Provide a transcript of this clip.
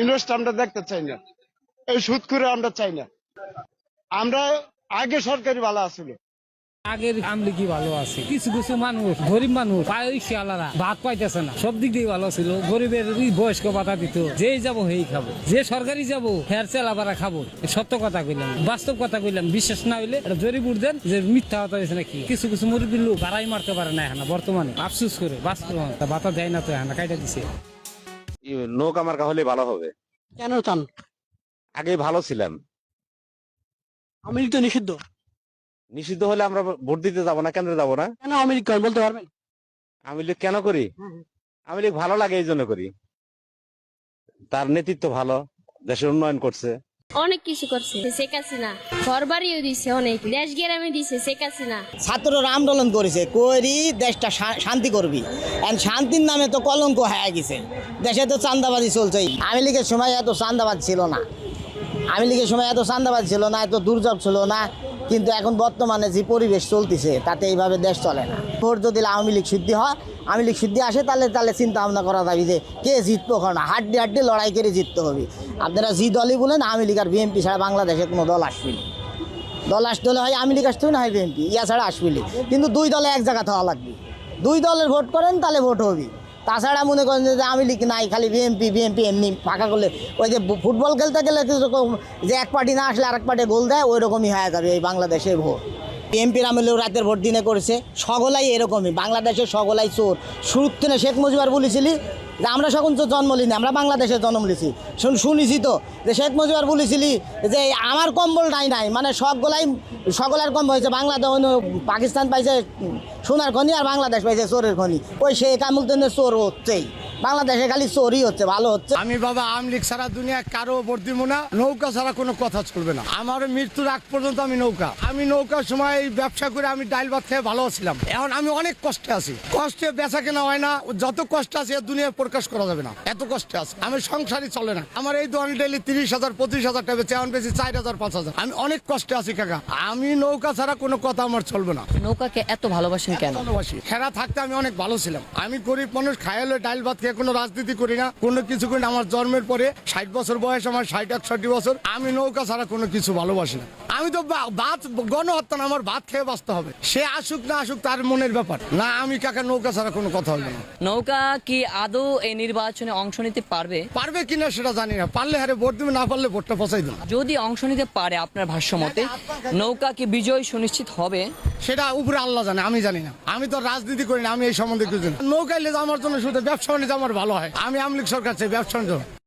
Invest আমরা দেখতে চাই না। এই সুদ করে আমরা চাই না। আমরা আগে সরকারি ভালো আছিল। আগের ভালো আছে। কিছু কিছু মানুষ, গরিব মানুষ পাইতেছে না। সব দিক দিয়ে ভালো ছিল। গরিবের বয়স্ক ভাতা দিত, যেই যাব হেই খাব। যে সরকারি যাব হেয়ার চেলাবারা খাব। সত্য কথা কইলাম, বাস্তব কথা কইলাম, বিশ্বাস না হইলে জরিপ দেন যে মিথ্যা কথা হয়েছে নাকি। কিছু কিছু মুরব্বীর লোক মারতে পারে না এখন বর্তমানে। আফসুস করে বাস্তব তা ভাতা দেয় না তো এখন, কাইটা দিছে। নৌকা মার্কা হলে ভালো হবে। কেন চান? আগে ভালো ছিলাম। আওয়ামী লীগ তো নিষিদ্ধ। নিষিদ্ধ হলে আমরা ভোট দিতে যাব না কেন্দ্রে যাব না। কেন আওয়ামী লীগ করেন বলতে পারবেন? আমি লীগ কেন করি? আমি লীগ ভালো লাগে এই জন্য করি। তার নেতৃত্ব ভালো দেশের উন্নয়ন করছে। অনেক কিছু করছে। শেখ হাসিনা ঘর বাড়িও দিছে অনেক। দেশ গেরামে দিছে শেখ হাসিনা। ছাত্ররা আন্দোলন করেছে করি দেশটা শান্তি করবি। এন্ড শান্তির নামে তো কলঙ্ক হয়ে গেছে। দেশে তো চান্দাবাজি চলছে আমি লীগের সময় এত চান্দাবাজ ছিল না। আমি লীগের সময় এত চান্দাবাজ ছিল না, এত দুর্যোগ ছিল না। কিন্তু এখন বর্তমানে যে পরিবেশ চলতেছে, তাতে এইভাবে দেশ চলে না। ভোট যদি আওয়ামী লীগ সিদ্ধি হয়, আওয়ামী লীগ সিদ্ধি আসে, তাহলে তাহলে চিন্তা ভাবনা করা যাবে যে কে জিতবো কারণ হাড্ডি হাড্ডি লড়াই করে জিততে হবে। আপনারা যে দলই বলেন, আওয়ামী লীগ আর বিএনপি ছাড়া বাংলাদেশে কোনো দল আসবে দল আসতে হলে হয়, আওয়ামী লীগ আসতে না হয় বিএনপি? ইয়া ছাড়া আসবে কিন্তু দুই দলে এক জায়গা হওয়া লাগবে। দুই দলের ভোট করেন, তাহলে ভোট হবে। তাছাড়া মনে করেন যে আমি লিখি নাই, খালি বিএমপি বিএমপি এমনি ফাঁকা করলে। ওই যে ফুটবল খেলতে গেলে যে এক পার্টি না আসলে আরেক পার্টি গোল দেয় ওই রকমই হয়ে যাবে এই বাংলাদেশের ভোট। বিএনপির আমলেও রাতের ভোট দিনে করেছে। সকলাই এরকমই, বাংলাদেশের সকলাই চোর। শুরুর থেকে শেখ মুজিবার বলেছিলি, যে আমরা সকল তো জন্ম লিনি আমরা বাংলাদেশে জন্ম লিছি শুন শুনেছি তো, যে শেখ মুজিবার বলেছিলি, যে আমার কম্বল নাই নাই। মানে সবগুলাই সকলের কম হয়েছে বাংলাদেশ পাকিস্তান পাইছে সোনার খনি আর বাংলাদেশ পাইছে চোরের খনি। ওই শেখ আমুল চোর হচ্ছেই। বাংলাদেশে খালি চোরই হচ্ছে ভালো হচ্ছে। আমি বাবা আওয়ামী লীগ ছাড়া দুনিয়া কারও ওপর দিব না নৌকা ছাড়া কোনো কথা চলবে না। আমার মৃত্যুর আগ পর্যন্ত আমি নৌকা। আমি নৌকার সময় এই ব্যবসা করে আমি ডাইল ভাত খেয়ে ভালো ছিলাম। এখন আমি অনেক কষ্টে আছি। কষ্টে বেচা কেনা হয় না যত কষ্ট আছে এ দুনিয়ায় প্রকাশ করা যাবে না। এত কষ্টে আছে। আমি সংসারই চলে না। আমার এই দোকানে ডেলি তিরিশ হাজার পঁচিশ হাজার টাকা বেচে এখন বেশি চার হাজার পাঁচ হাজার। আমি অনেক কষ্টে আছি কাকা। আমি নৌকা ছাড়া কোনো কথা আমার চলবে না। নৌকাকে এত ভালোবাসেন কেন? ভালোবাসি। খেলা থাকতে আমি অনেক ভালো ছিলাম। আমি গরিব মানুষ খায়ালে ডাইল ভাত খেয়ে কোনো রাজনীতি করি না কোনো কিছু করি না। আমার জন্মের পরে ষাট বছর বয়স আমার ষাট একষট্টি বছর। আমি নৌকা ছাড়া কোনো কিছু ভালোবাসি না। আমি তো ভাত গণহত্যা না আমার ভাত খেয়ে বাঁচতে হবে। সে আসুক না আসুক তার মনের ব্যাপার। না আমি কাকা নৌকা ছাড়া কোনো কথা হবে না। নৌকা কি আদৌ এই নির্বাচনে অংশ নিতে পারবে? পারবে কিনা সেটা জানি না। পারলে হারে ভোট দেবে না পারলে ভোটটা ফসাই দেবে। যদি অংশ নিতে পারে আপনার ভাষ্য মতে নৌকা কি বিজয় সুনিশ্চিত হবে? সেটা উপরে আল্লাহ জানে আমি জানি না। আমি তো রাজনীতি করি না আমি এই সম্বন্ধে কিছু জানি না। নৌকাইলে আমার জন্য শুধু ব্যবসা বাণিজ্য আমার ভালো হয়। আমি আমলিক সরকার চাই ব্যবসা বাণিজ্য